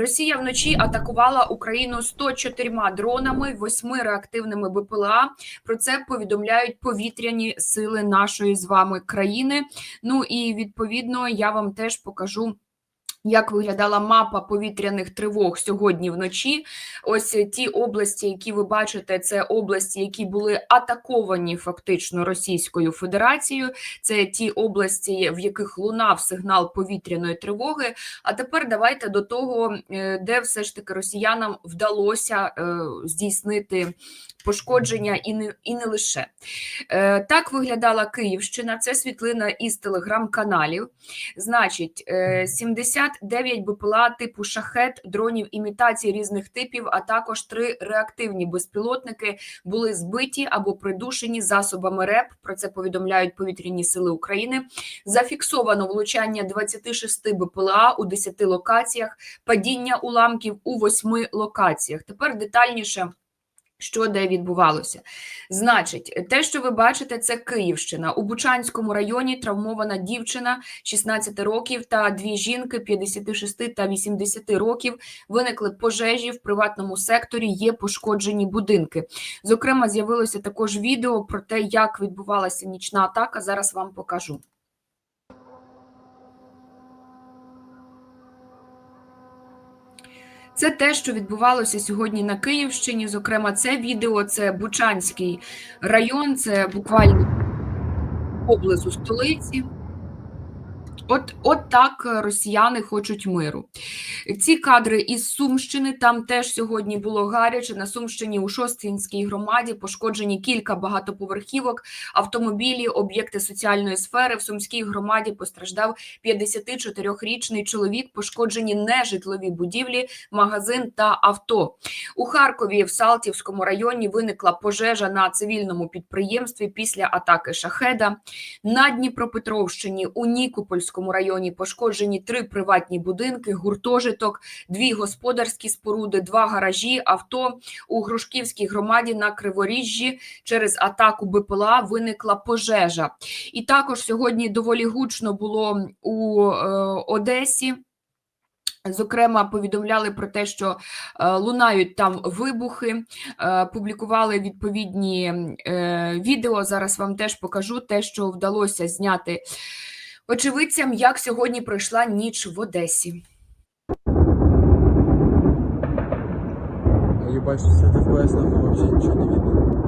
Росія вночі атакувала Україну 104 дронами, 8 реактивними БПЛА. Про це повідомляють повітряні сили нашої з вами країни. Ну і відповідно я вам теж покажу. Як виглядала мапа повітряних тривог сьогодні вночі? Ось ті області, які ви бачите, це області, які були атаковані фактично Російською Федерацією. Це ті області, в яких лунав сигнал повітряної тривоги. А тепер давайте до того, е, де все ж таки росіянам вдалося е, здійснити пошкодження, і не і не лише е, так виглядала Київщина. Це світлина із телеграм-каналів. Значить, 70 9 БПЛА типу шахет, дронів імітації різних типів, а також три реактивні безпілотники були збиті або придушені засобами РЕП. Про це повідомляють повітряні сили України. Зафіксовано влучання 26 БПЛА у 10 локаціях, падіння уламків у 8 локаціях. Тепер детальніше. Що де відбувалося? Значить, те, що ви бачите, це Київщина. У Бучанському районі травмована дівчина 16 років та дві жінки 56 та 80 років. Виникли пожежі в приватному секторі. Є пошкоджені будинки. Зокрема, з'явилося також відео про те, як відбувалася нічна атака. Зараз вам покажу. Це те, що відбувалося сьогодні на Київщині. Зокрема, це відео це Бучанський район, це буквально поблизу столиці. От, от так росіяни хочуть миру. Ці кадри із Сумщини там теж сьогодні було гаряче. На Сумщині у Шостинській громаді пошкоджені кілька багатоповерхівок, автомобілі, об'єкти соціальної сфери. В Сумській громаді постраждав 54-річний чоловік. Пошкоджені нежитлові будівлі, магазин та авто. У Харкові в Салтівському районі виникла пожежа на цивільному підприємстві після атаки шахеда. На Дніпропетровщині у Нікопольському районі пошкоджені три приватні будинки, гуртожиток, дві господарські споруди, два гаражі, авто у Грушківській громаді на Криворіжжі через атаку БПЛА виникла пожежа. І також сьогодні доволі гучно було у е, Одесі. Зокрема, повідомляли про те, що е, лунають там вибухи, е, публікували відповідні відео. Зараз вам теж покажу те, що вдалося зняти очевидцям, як сьогодні пройшла ніч в Одесі. Ебать, 60 FPS, нахуй, взагалі нічого не видно.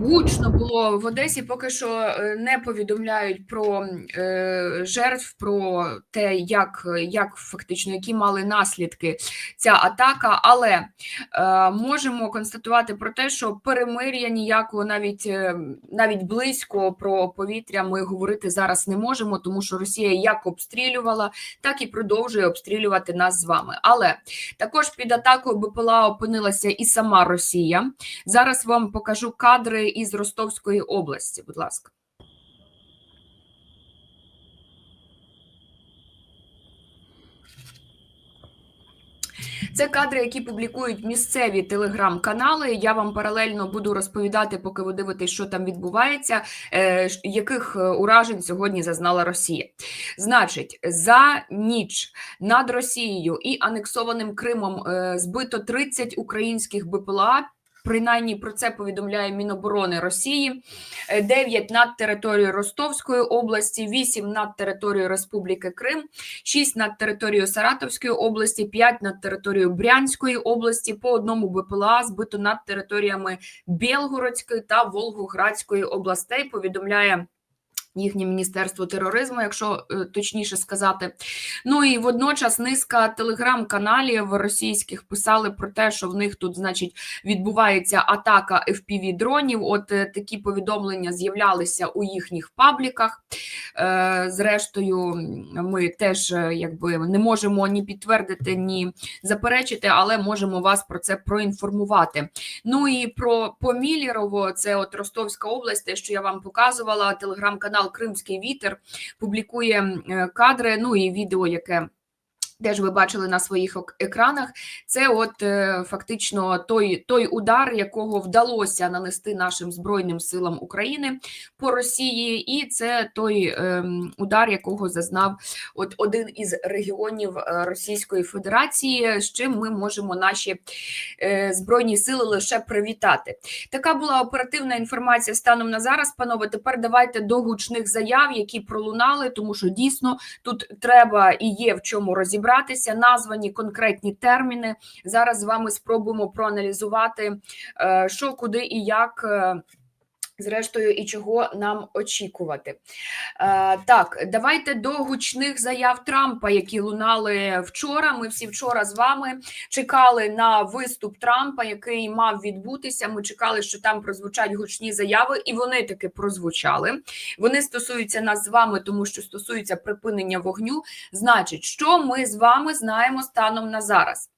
Гучно було в Одесі. Поки що е, не повідомляють про е, жертв, про те, як, як фактично які мали наслідки ця атака. Але е, можемо констатувати про те, що перемир'я ніякого навіть е, навіть близько про повітря ми говорити зараз не можемо, тому що Росія як обстрілювала, так і продовжує обстрілювати нас з вами. Але також під атакою БПЛА опинилася і сама Росія. Зараз вам покажу кадри із Ростовської області. Будь ласка. Це кадри, які публікують місцеві телеграм-канали. Я вам паралельно буду розповідати, поки ви дивитесь, що там відбувається, е, яких е, уражень сьогодні зазнала Росія. Значить, за ніч над Росією і анексованим Кримом е, збито 30 українських БПЛА. Принаймні про це повідомляє Міноборони Росії. 9 над територією Ростовської області, 8 над територією Республіки Крим, 6 над територією Саратовської області, 5 над територією Брянської області, по одному БПЛА збито над територіями Білгородської та Волгоградської областей. Повідомляє. Їхнє міністерство тероризму, якщо е, точніше сказати. Ну і водночас низка телеграм-каналів російських писали про те, що в них тут, значить, відбувається атака fpv дронів. От е, такі повідомлення з'являлися у їхніх пабліках. Е, Зрештою, ми теж якби не можемо ні підтвердити, ні заперечити, але можемо вас про це проінформувати. Ну і про Помілєрово, це от Ростовська область, те, що я вам показувала, телеграм-канал Кримський Вітер публікує е, кадри, ну і відео, яке Теж ви бачили на своїх екранах. Це от е, фактично той, той удар, якого вдалося нанести нашим Збройним силам України по Росії, і це той ем, удар, якого зазнав от один із регіонів е, Російської Федерації, з чим ми можемо наші е, збройні сили лише привітати. Така була оперативна інформація станом на зараз. Панове, тепер давайте до гучних заяв, які пролунали, тому що дійсно тут треба і є в чому розібратися. Названі конкретні терміни. Зараз з вами спробуємо проаналізувати, е, що, куди і як. Зрештою, і чого нам очікувати. Е, так, давайте до гучних заяв Трампа, які лунали вчора. Ми всі вчора з вами чекали на виступ Трампа, який мав відбутися. Ми чекали, що там прозвучать гучні заяви, і вони таки прозвучали. Вони стосуються нас з вами, тому що стосуються припинення вогню. Значить, що ми з вами знаємо станом на зараз.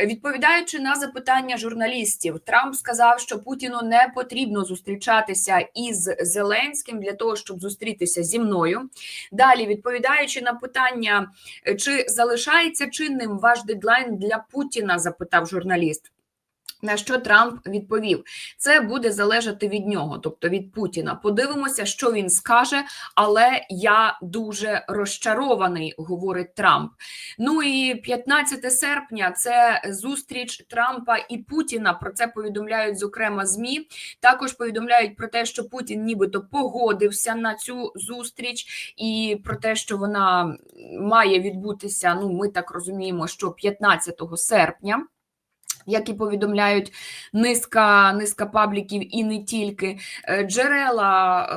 Відповідаючи на запитання журналістів, Трамп сказав, що Путіну не потрібно зустрічатися із Зеленським для того, щоб зустрітися зі мною. Далі, відповідаючи на питання, чи залишається чинним ваш дедлайн для Путіна, запитав журналіст. На що Трамп відповів: це буде залежати від нього, тобто від Путіна. Подивимося, що він скаже, але я дуже розчарований, говорить Трамп. Ну і 15 серпня це зустріч Трампа і Путіна. Про це повідомляють зокрема змі. Також повідомляють про те, що Путін нібито погодився на цю зустріч, і про те, що вона має відбутися. Ну, ми так розуміємо, що 15 серпня. Як і повідомляють низка, низка пабліків і не тільки Е, джерела.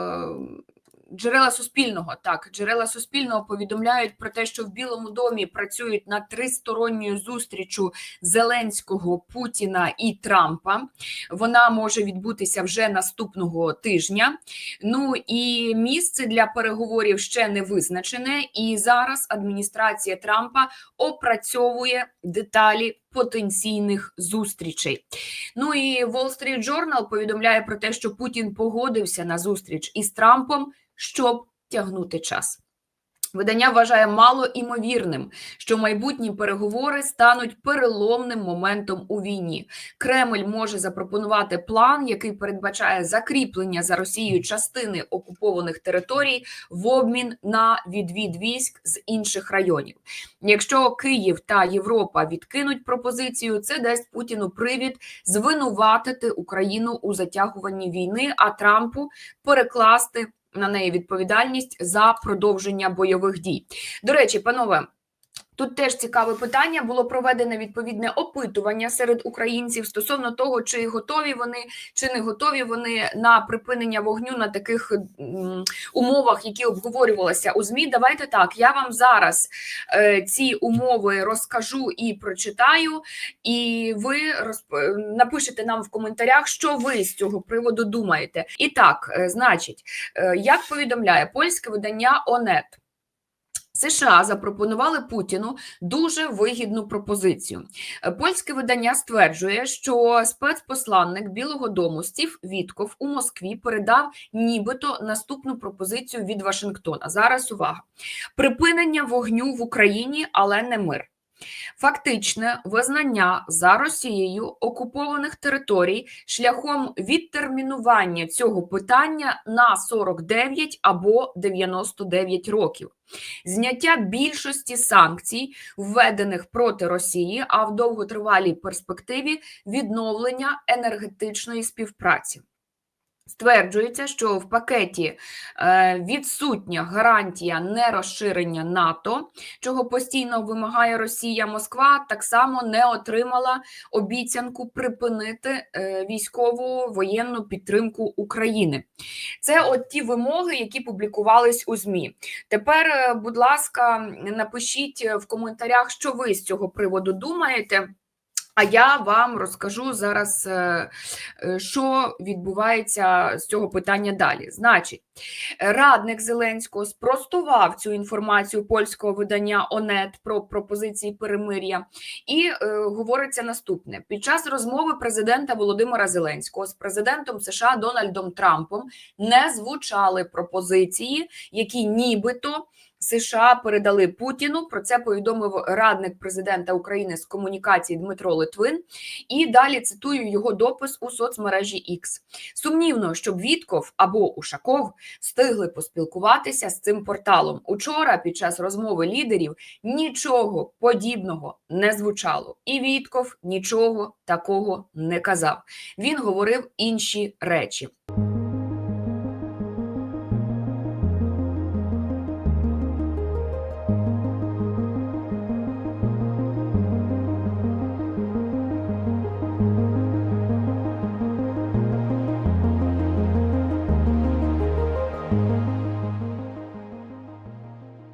Джерела Суспільного так, джерела Суспільного повідомляють про те, що в Білому домі працюють над тристоронньою зустрічю Зеленського, Путіна і Трампа. Вона може відбутися вже наступного тижня. Ну і місце для переговорів ще не визначене. І зараз адміністрація Трампа опрацьовує деталі потенційних зустрічей. Ну і Wall Street Journal повідомляє про те, що Путін погодився на зустріч із Трампом, щоб тягнути час. Видання вважає мало імовірним, що майбутні переговори стануть переломним моментом у війні. Кремль може запропонувати план, який передбачає закріплення за Росією частини окупованих територій в обмін на відвід військ з інших районів. Якщо Київ та Європа відкинуть пропозицію, це дасть Путіну привід звинуватити Україну у затягуванні війни, а Трампу перекласти на неї відповідальність за продовження бойових дій. До речі, панове. Тут теж цікаве питання. Було проведене відповідне опитування серед українців стосовно того, чи готові вони, чи не готові вони на припинення вогню на таких умовах, які обговорювалися у ЗМІ. Давайте так. Я вам зараз е, ці умови розкажу і прочитаю, і ви розп... напишете нам в коментарях, що ви з цього приводу думаєте. І так, е, значить, е, як повідомляє польське видання ОНЕТ. США запропонували Путіну дуже вигідну пропозицію. Е, Польське видання стверджує, що спецпосланник Білого Дому Стів Вітков у Москві передав нібито наступну пропозицію від Вашингтона. Зараз увага: припинення вогню в Україні, але не мир. Фактичне визнання за Росією окупованих територій шляхом відтермінування цього питання на 49 або 99 років, зняття більшості санкцій, введених проти Росії, а в довготривалій перспективі відновлення енергетичної співпраці. Стверджується, що в пакеті е, відсутня гарантія нерозширення НАТО, чого постійно вимагає Росія. Москва так само не отримала обіцянку припинити е, військову воєнну підтримку України. Це от ті вимоги, які публікувались у ЗМІ. Тепер, е, будь ласка, напишіть в коментарях, що ви з цього приводу думаєте. А я вам розкажу зараз, е, е, що відбувається з цього питання далі. Значить, радник Зеленського спростував цю інформацію польського видання ОНЕТ про пропозиції перемир'я, і е, говориться наступне: під час розмови президента Володимира Зеленського з президентом США Дональдом Трампом не звучали пропозиції, які нібито США передали Путіну. Про це повідомив радник президента України з комунікації Дмитро Литвин. І далі цитую його допис у соцмережі X. Сумнівно, щоб Вітков або Ушаков встигли поспілкуватися з цим порталом. Учора під час розмови лідерів нічого подібного не звучало, і Вітков нічого такого не казав. Він говорив інші речі.